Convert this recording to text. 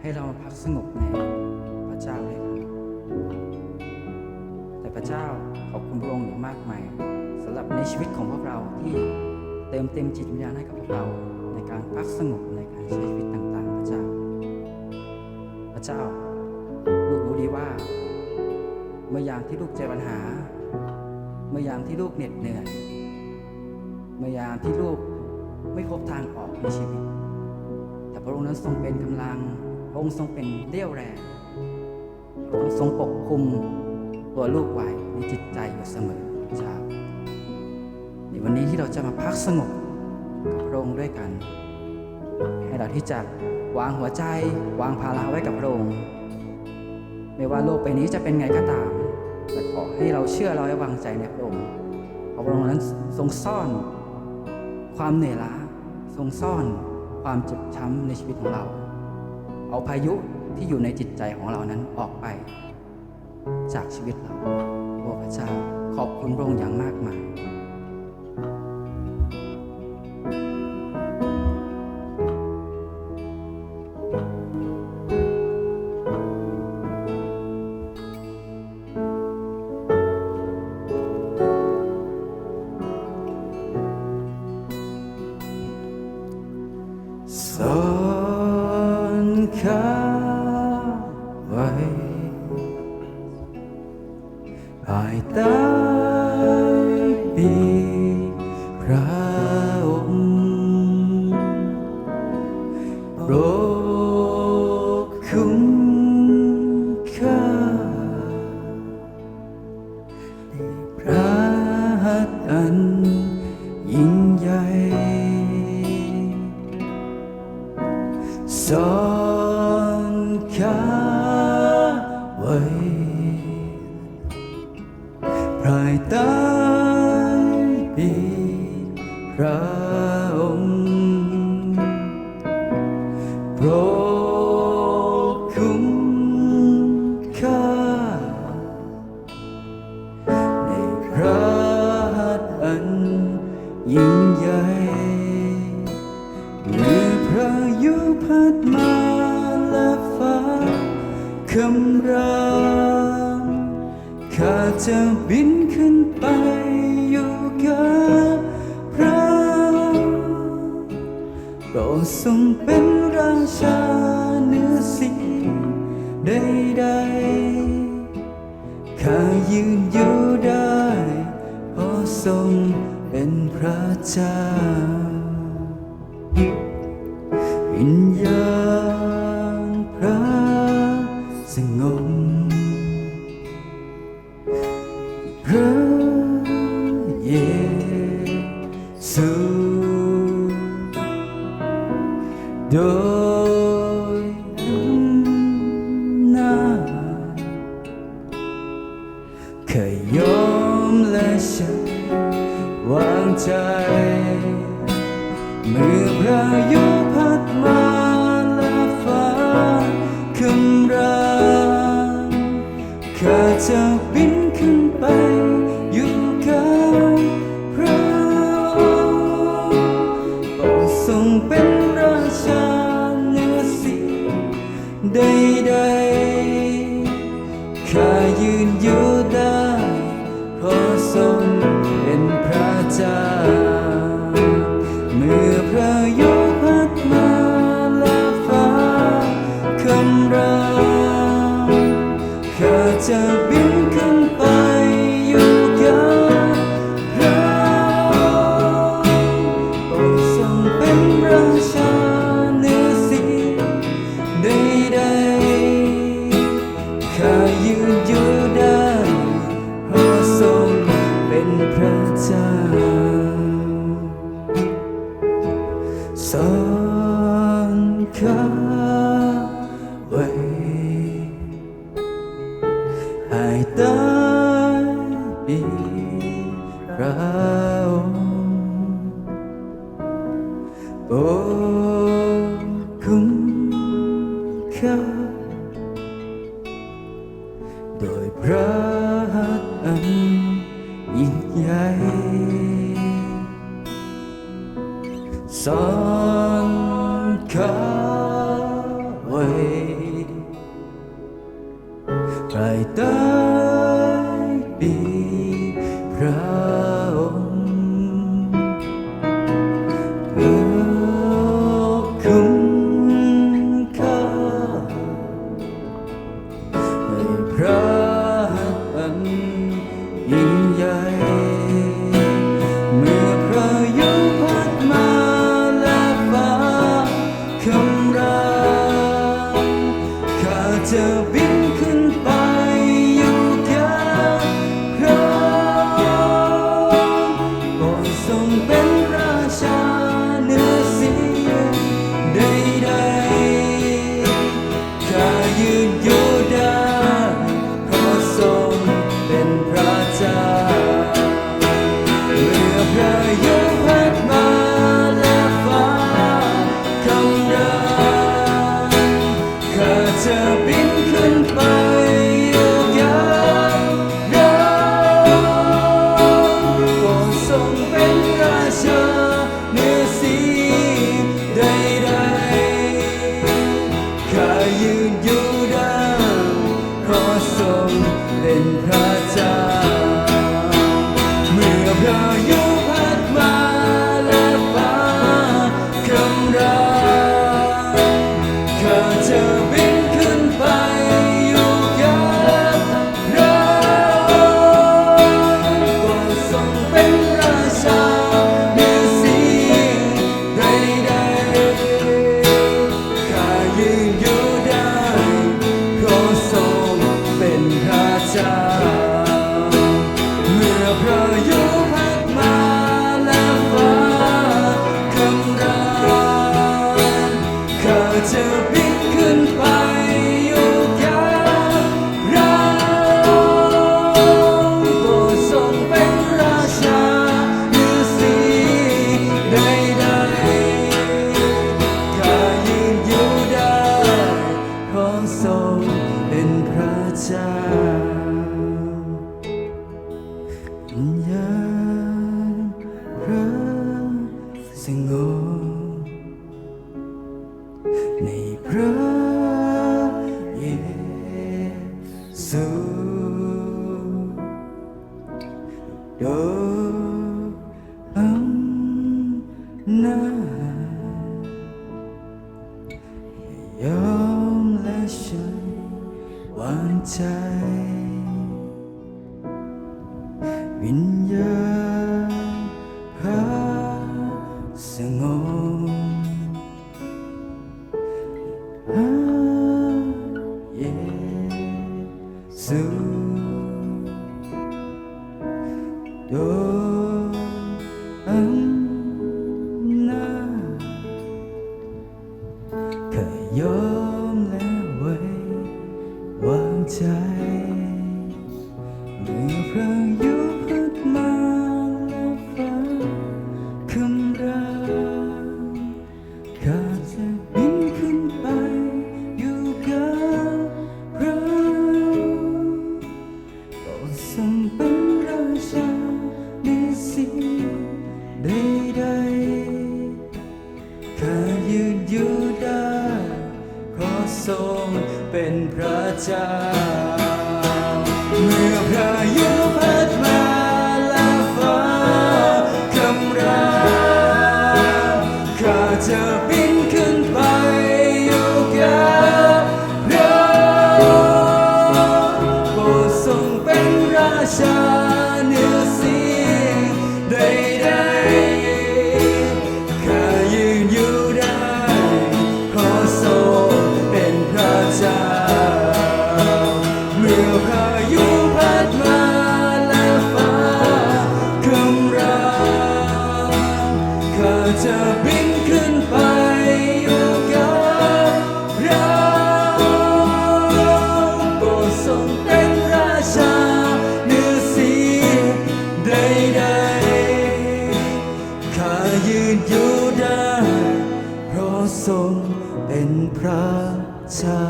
ให้เรามาพักสงบในพระเจ้าด้วยกันแต่พระเจ้าขอบคุณพระองค์อย่างมากมายสำหรับในชีวิตของพวกเราที่เติมเต็มจิตวิญญาณให้กับพวกเราในการพักสงบในการใช้ชีวิตต่างๆ พระเจ้า พระเจ้าลูกรู้ดีว่า เมื่อยามที่ลูกเจอปัญหา เมื่อยามที่ลูกเหน็ดเหนื่อย เมื่อยามที่ลูกไม่พบทางออกในชีวิต แต่พระองค์นั้นทรงเป็นกำลัง พระองค์ทรงเป็นเรี่ยวแรงพระองค์ทรงปกคุมตัวลูกไว้ในจิตใจอยู่เสมอพระเจ้าในวันนี้ที่เราจะมาพักสงบกับพระองค์ด้วยกัน ให้เราที่จะวางหัวใจ วางภาระไว้กับพระองค์ไม่ว่าโลกใบนี้จะเป็นไงก็ตาม แต่ขอให้เราเชื่อเราไว้วางใจในพระองค์เพราะพระองค์นั้นทรงซ่อน ความเหนื่อยล้าทรงซ่อนความเจ็บช้ำในชีวิตของเรา เอาพายุที่อยู่ในจิตใจของเรานั้นออกไป จากชีวิตเราโอ้พระเจ้าขอบคุณพระองค์อย่างมากมายายใต้ปีพระองค์โปรดคุ้มค่าในพระหัตถ์อัน ระองค์โปรดคุ้มข้าในพระหัตถ์อันยิ่งใหญ่เมื่อพระยุพัดมาและฟ้าคำรามข้าจะบิน ทรงเป็นราชาเหนือสิ่งใดๆข้ายืนอยู่ได้เพราะทรงเป็นพระเจ้าวิญญาณพระสงบพระเยซู โดยนาเคยยอมและฉันวางใจเมื่อพระยุพัดมาและฟ้าคำรามข้าจะ ข้ โในพระเยซูโดยอนายอมและฉันวางใจ วิญญา Oh. ทรงเป็นพระเจ้า ยืนอยู่ได้ เพราะทรงเป็นพระชา